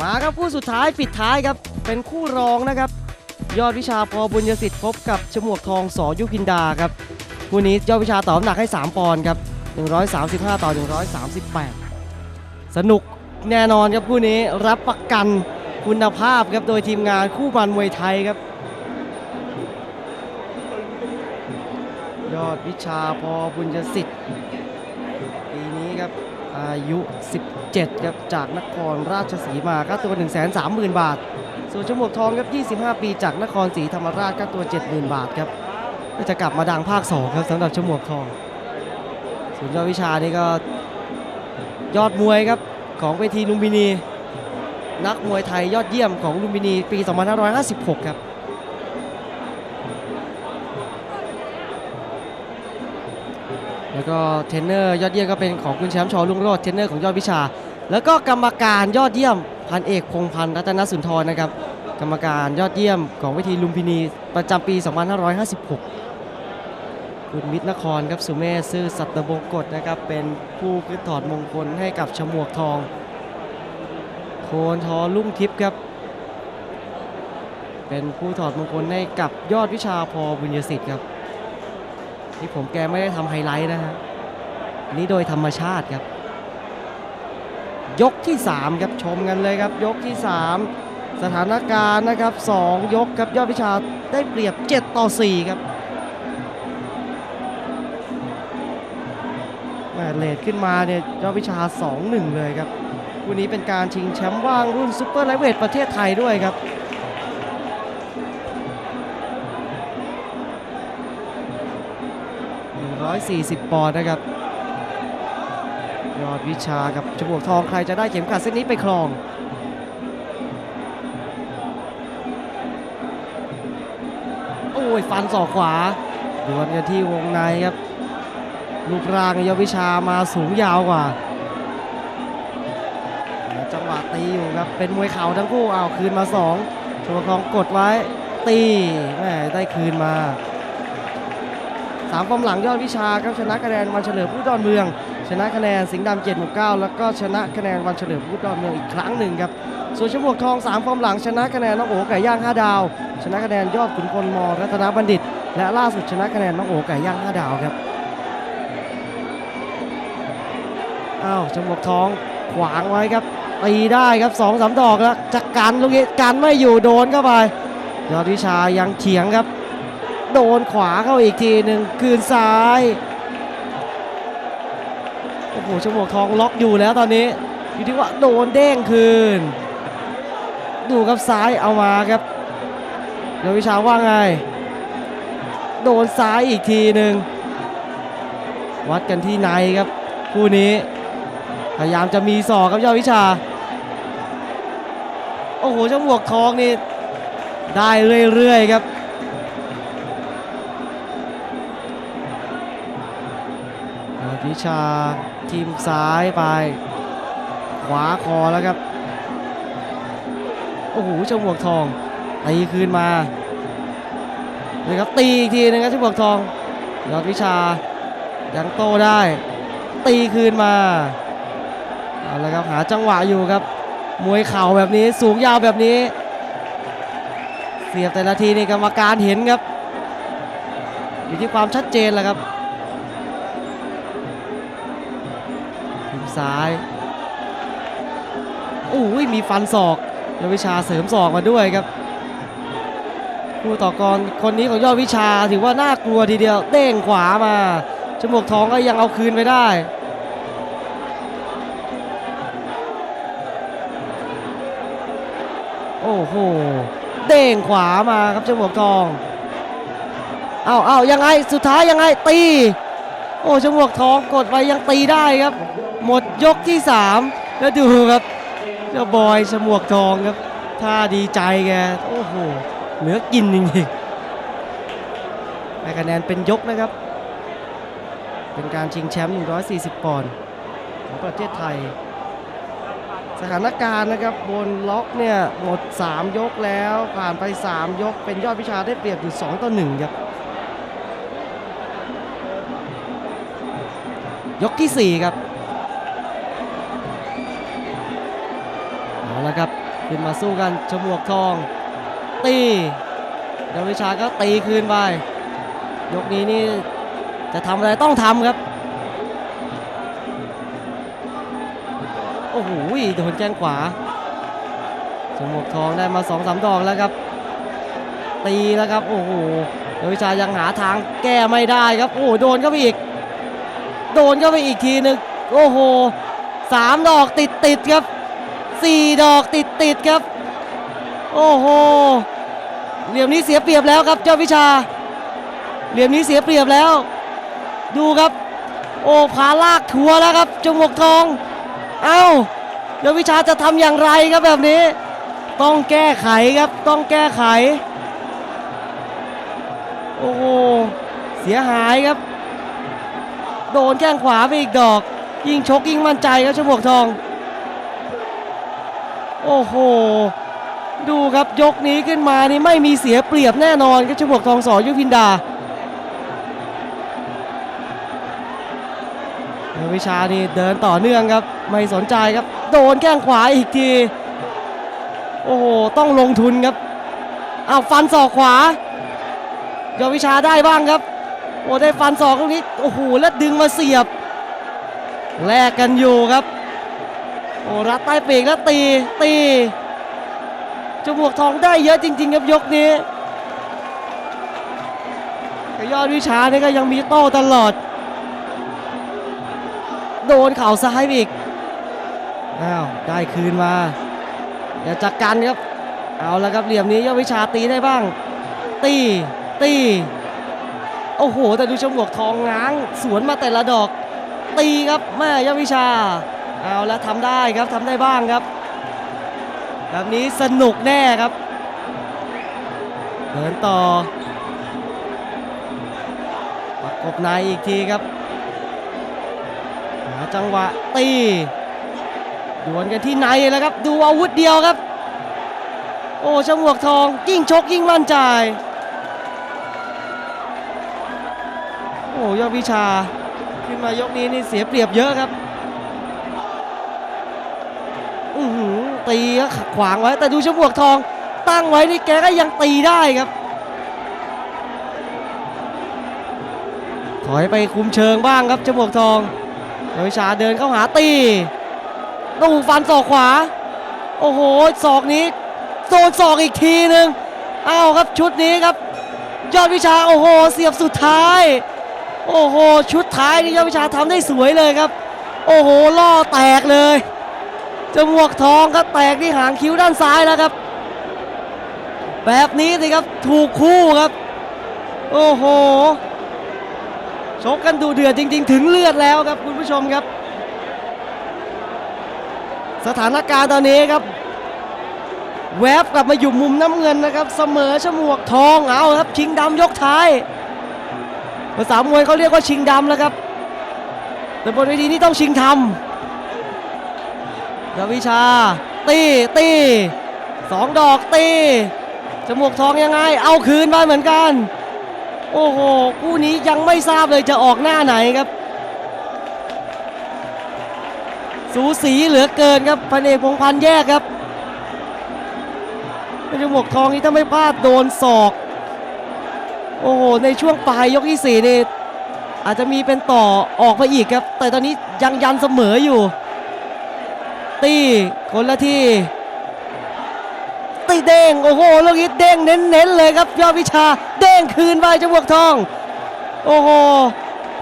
มาครับคู่สุดท้ายปิดท้ายครับ เป็นคู่รองนะครับ ยอดวิชาพอบุญยสิทธิ์พบกับฉมวกทองสอยุพินดาครับคู่นี้ยอดวิชาต่อน้ำหนักให้ 3 ปอนด์ครับ 135 ต่อ 138 สนุกแน่นอนครับคู่นี้รับประกันคุณภาพครับ โดยทีมงานคู่บันมวยไทยครับ ยอดวิชาพอบุญยสิทธิ์ปีนี้ครับ อายุ 17 ครับ จากนครราชสีมาค่าตัว 1 3 0 0 0 0 บาท ส่วนชมวกทองครับ 25 ปี จากนครศรีธรรมราชค่าตัว 70,000 บาทครับก็จะกลับมาดังภาค 2 ครับสำหรับชมวกทองส่วนยอดวิชานี่ก็ยอดมวยครับของเวทีลุมพินี นักมวยไทยยอดเยี่ยมของลุมพินีปี 2556 ครับ แล้วก็เทรนเนอร์ยอดเยี่ยมก็เป็นของคุณแชมป์ชอลุงโรดเทรนเนอร์ของยอดวิชา แล้วก็กรรมการยอดเยี่ยมพันเอกพงพันธ์รัตนสุนทรนะครับกรรมการยอดเยี่ยมของเวทีลุมพินีประจำปี 2556 คุณมิตรนครครับสุเมธซื่อสัตบงกฎนะครับเป็นผู้ขึ้นถอดมงคลให้กับฉมวกทอง โคนทอลุ่งทิพย์ครับ เป็นผู้ถอดมงคลให้กับยอดวิชาพอบุญยสิทธิ์ครับ ที่ผมแกไม่ได้ทำไฮไลท์นะฮะอันนี้โดยธรรมชาติครับ ยกที่ 3 ครับชมกันเลยครับ ยกที่ 3 สถานการณ์นะครับ 2 ยกครับยอดวิชาได้เปรียบ 7 ต่อ 4 ครับแม่เลดขึ้นมาเนี่ยยอดวิชา 2-1 เลยครับวันนี้เป็นการชิงแชมป์ว่างรุ่นซูเปอร์ไลท์เวทประเทศไทยด้วยครับ 140 ปอนด์นะครับ ยอดวิชากับจมวกทองใครจะได้เข็มขัดเส้นนี้ไปครองโอ้ยฟันศอกขวาดวลกันที่วงในครับรูปร่างยอดวิชามาสูงยาวกว่าจังหวะตีอยู่ครับเป็นมวยเข่าทั้งคู่เอาคืนมา2จมวกทองกดไว้ตีแม่ได้คืนมา สามฟอร์มหลังยอดวิชาครับชนะคะแนนวันเฉลิมผู้ดอนเมือง ชนะคะแนนสิงห์ดำเจ็ดหมู่เก้าแล้วก็ชนะคะแนนวันเฉลิมผู้ดอนเมืองอีกครั้งหนึ่งครับส่วนชมวกทองสามฟอร์มหลังชนะคะแนนน้องโอไก่ย่างห้าดาว ชนะคะแนนยอดขุนพลมรัตนบัณฑิต และล่าสุดชนะคะแนนน้องโอไก่ย่างห้าดาวครับอ้าวชมวกทองขวางไว้ครับตีได้ครับสองสามดอกแล้วจะกันลูกนี้กันไม่อยู่โดนเข้าไปยอดวิชายังเฉียงครับ โดนขวาเข้าอีกทีหนึ่งคืนซ้าย โอ้โหชมวกทองล็อกอยู่แล้วตอนนี้อยู่ที่ว่าโดนเด้งคืน ดูครับซ้ายเอามาครับเดี๋ยววิชาว่าไง โดนซ้ายอีกทีหนึ่งวัดกันที่ในครับคู่นี้ พยายามจะมีศอกครับยอดวิชา โอ้โหชมวกทองนี่ได้เรื่อยๆครับ วิชาทีมซ้ายไป ขวาคอแล้วครับ โอ้โหชมวกทองตีคืนมาเลยครับตีอีกทีนึงครับชมวกทองยอดวิชายังโตได้ ตีคืนมาเอาละครับหาจังหวะอยู่ครับ มวยเข่าแบบนี้สูงยาวแบบนี้ เสียบแต่ละทีนี่กรรมการเห็นครับ อยู่ที่ความชัดเจนแหละครับ ซ้ายโอ้ยมีฟันศอกยอดวิชาเสริมศอกมาด้วยครับผู้ต่อกรคนนี้ของยอดวิชาถือว่าน่ากลัวทีเดียวเด้งขวามาจมูกทองก็ยังเอาคืนไปได้โอ้โหเด้งขวามาครับจมูกทองเอาเอายังไงสุดท้ายยังไงตี โอ้จมูกทองกดไปยังตีได้ครับ หมดยกที่ 3 แล้วดูครับเจ้าบอยฉมวกทองครับท่าดีใจแกโอ้โหเหลือกินจริงๆได้คะแนนเป็นยกนะครับ เป็นการชิงแชมป์ 140 ปอนด์ของประเทศไทย สถานการณ์นะครับบนล็อกเนี่ยหมด 3 ยกแล้วผ่านไป 3 ยก เป็นยอดวิชาได้เปรียบอยู่ 2 ต่อ 1 ครับยกที่ 4 ครับ เอาละครับขึ้นมาสู้กันฉมวกทอง ตียอดวิชาก็ตีคืนไป ยกนี้นี่จะทำอะไรต้องทำครับ โอ้โหโดนแข้งขวาฉมวกทองได้มาสองสามดอกแล้วครับ ตีแล้วครับ โอ้โหยอดวิชายังหาทางแก้ไม่ได้ครับ โอ้โดนเข้าไปอีก โดนเข้าไปอีกทีหนึ่งโอ้โหสามดอกติดติดครับ สี่ดอกติดติดครับ โอ้โห เหลี่ยมนี้เสียเปรียบแล้วครับเจ้าวิชา เหลี่ยมนี้เสียเปรียบแล้ว ดูครับ โอ้พาลากทัวแล้วครับจมวกทอง เอ้าเจ้าวิชาจะทำอย่างไรครับแบบนี้ ต้องแก้ไขครับต้องแก้ไข โอ้โห เสียหายครับ โดนแข้งขวาไปอีกดอก ยิ่งชกยิ่งมั่นใจครับชมวกทอง โอ้โห ดูครับยกนี้ขึ้นมานี่ไม่มีเสียเปรียบแน่นอนครับชมวกทองสอยุพินดาเดวิชานี่เดินต่อเนื่องครับ ไม่สนใจครับ โดนแข้งขวาอีกที โอ้โห ต้องลงทุนครับเอาฟันศอกขวายอดวิชาได้บ้างครับ โอ้ได้ฟันศอกตรงนี้ โอ้โห แล้วดึงมาเสียบ แลกกันอยู่ครับ โอ้รัดใต้ปีกแล้วตีตีจมูกทองได้เยอะจริงๆครับยกนี้แต่ยอดวิชาเนี่ยก็ยังมีโต้ตลอด โดนเข่าซ้ายอีกอ้าวได้คืนมาอย่าจัดการครับ เอาละครับเหลี่ยมนี้ยอดวิชาตีได้บ้าง ตีตีโอ้โห แต่ดูจมูกทองง้าง สวนมาแต่ละดอก ตีครับแม่ยอดวิชา เอาแล้วทำได้ครับทำได้บ้างครับ แบบนี้สนุกแน่ครับเดินต่อประกบในอีกทีครับหาจังหวะตีดวลกันที่ในแล้วครับ ดูอาวุธเดียวครับ โอ้ชมวกทองยิ่งชกยิ่งมั่นใจ โอ้ยอดวิชา ขึ้นมายกนี้นี่เสียเปรียบเยอะครับ ตีก็ขวางไว้ แต่ดูชมวกทอง ตั้งไว้นี่แกก็ยังตีได้ครับ ถอยไปคุมเชิงบ้างครับจมวกทองโดยชาเดินเข้าหาตีตู้ฟันศอกขวา โอ้โหศอกนี้โดนศอกอีกทีหนึ่งเอาครับชุดนี้ครับ ยอดวิชาโอ้โห เสียบสุดท้าย โอ้โห ชุดท้ายนี่ยอดวิชาทำได้สวยเลยครับ โอ้โหล่อแตกเลย จมวกทองครับแตกที่หางคิ้วด้านซ้ายแล้วครับ แบบนี้สิครับถูกคู่ครับ โอ้โหชกกันดูเดือดจริง ๆ ถึงเลือดแล้วครับคุณผู้ชมครับ สถานการณ์ตอนนี้ครับ แวบกลับมาอยู่มุมน้ำเงินนะครับ เสมอฉมวกทองเอาครับ ชิงดำยกท้ายภาษามวยเขาเรียกว่าชิงดำแล้วครับแต่บนเวทีนี้ต้องชิงทำ ดาวิชา ตีตีสองดอกตีจมูกทองยังไง เอาคืนมาเหมือนกัน โอ้โหคู่นี้ยังไม่ทราบเลยจะออกหน้าไหนครับ สูสีเหลือเกินครับพันเอกพงพันแยกครับจมูกทองนี้ถ้าไม่พลาดโดนศอก โอ้โหในช่วงปลายยกที่สี่นี่อาจจะมีเป็นต่อออกไปอีกครับ แต่ตอนนี้ยังยันเสมออยู่ ตีคนละที่ตีเด้งโอ้โหลูกนี้เด้งเน้นๆเลยครับยอดวิชาเด้งคืนไปจมวกทอง โอ้โห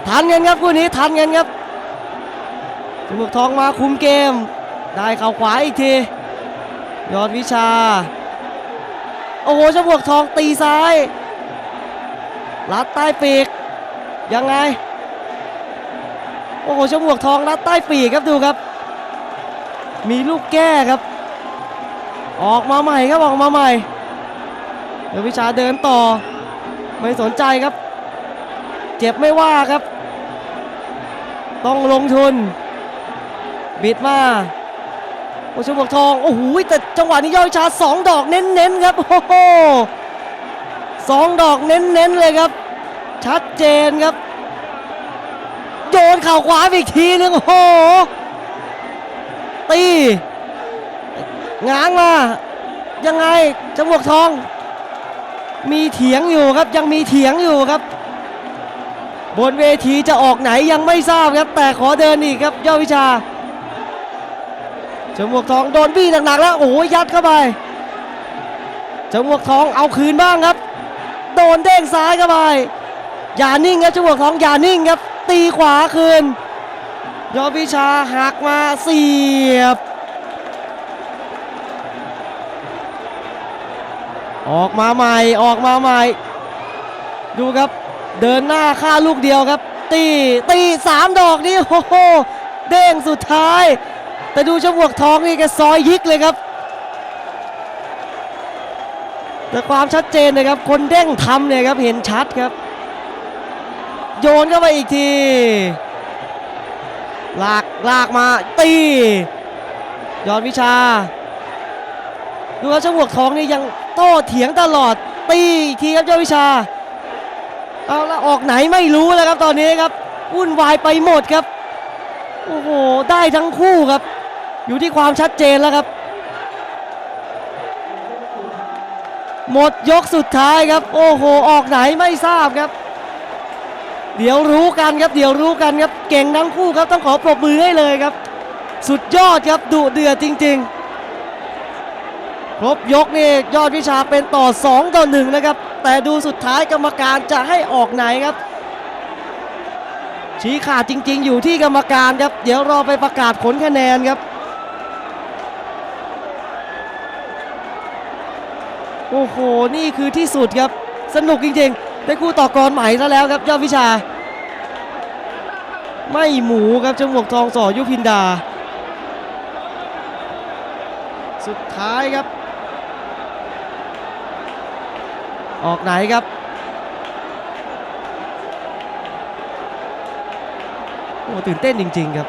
ทันกันครับคู่นี้ทันกันครับจมวกทองมาคุมเกม ได้เข่าขวาอีกทียอดวิชา โอ้โหจมวกทองตีซ้ายลัดใต้ปีกยังไง โอ้โหจมวกทองลัดใต้ปีกครับดูครับ มีลูกแก้ครับ ออกมาใหม่ครับออกมาใหม่เดี๋ยววิชาเดินต่อ ไม่สนใจครับ เจ็บไม่ว่าครับ ต้องลงทุน บิดมาโอชมวกทอง โอ้โหแต่จังหวะนี้ยอดวิชาสองดอกเน้นๆครับ โอ้โหสองดอกเน้นๆเลยครับ ชัดเจนครับ โยนเข่าขวาอีกทีนึงโอ้โห ตีง้างมา ยังไงจมวกทอง มีเถียงอยู่ครับยังมีเถียงอยู่ครับ บนเวทีจะออกไหนยังไม่ทราบครับ แต่ขอเดินอีกครับยอดวิชาจมวกทองโดนบี้หนักๆแล้วโอ้โหยัดเข้าไปจมวกทองเอาคืนบ้างครับ โดนเด้งซ้ายเข้าไปอย่านิ่งครับจมวกทองอย่านิ่งครับ ตีขวาคืน ยอดวิชาหักมาเสียบ ออกมาใหม่ออกมาใหม่ ดูครับเดินหน้าฆ่าลูกเดียวครับ ตีตีสามดอกนี้โอ้โหเด้งสุดท้าย แต่ดูจมวกทองนี่แกซอยยิกเลยครับ แต่ความชัดเจนนะครับ คนเด้งทำเนี่ยครับเห็นชัดครับ โยนเข้าไปอีกที ลากลากมาตียอดวิชา ดูครับจมวกทองนี่ยังโต้เถียงตลอดตีทีครับยอดวิชาเอาล้วออกไหนไม่รู้แล้วครับตอนนี้ครับวุ่นวายไปหมดครับโอ้โหได้ทั้งคู่ครับ อยู่ที่ความชัดเจนแล้วครับ หมดยกสุดท้ายครับ โอ้โหออกไหนไม่ทราบครับ เดี๋ยวรู้กันครับ เดี๋ยวรู้กันครับ เก่งทั้งคู่ครับ ต้องขอปรบมือให้เลยครับ สุดยอดครับดุเดือดจริง ๆ ครบยกนี่ยอดวิชาเป็นต่อ 2 ต่อ 1 นะครับ แต่ดูสุดท้ายกรรมการจะให้ออกไหนครับ ชี้ขาดจริง ๆ อยู่ที่กรรมการครับ เดี๋ยวรอไปประกาศผลคะแนนครับโอ้โห นี่คือที่สุดครับ สนุกจริง ๆ ได้คู่ต่อกรใหม่ซะแล้วครับยอดวิชา ไม่หมูครับจมวกทองสอยุพินดา สุดท้ายครับ ออกไหนครับโอ้ตื่นเต้นจริง ๆ ครับ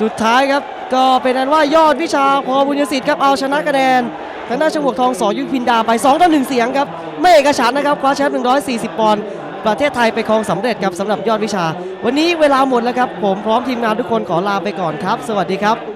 สุดท้ายครับก็เป็นอันว่ายอดวิชาพอบุญยสิทธิ์ครับเอาชนะคะแนน ทางด้านชมวกทองสอยุพินดาไป2ต่อ1เสียงครับไม่เอกฉันนะครับคว้าแชมป์140 ปอนด์ประเทศไทยไปครองสำเร็จครับสำหรับยอดวิชา วันนี้เวลาหมดแล้วครับ ผมพร้อมทีมงานทุกคนขอลาไปก่อนครับ สวัสดีครับ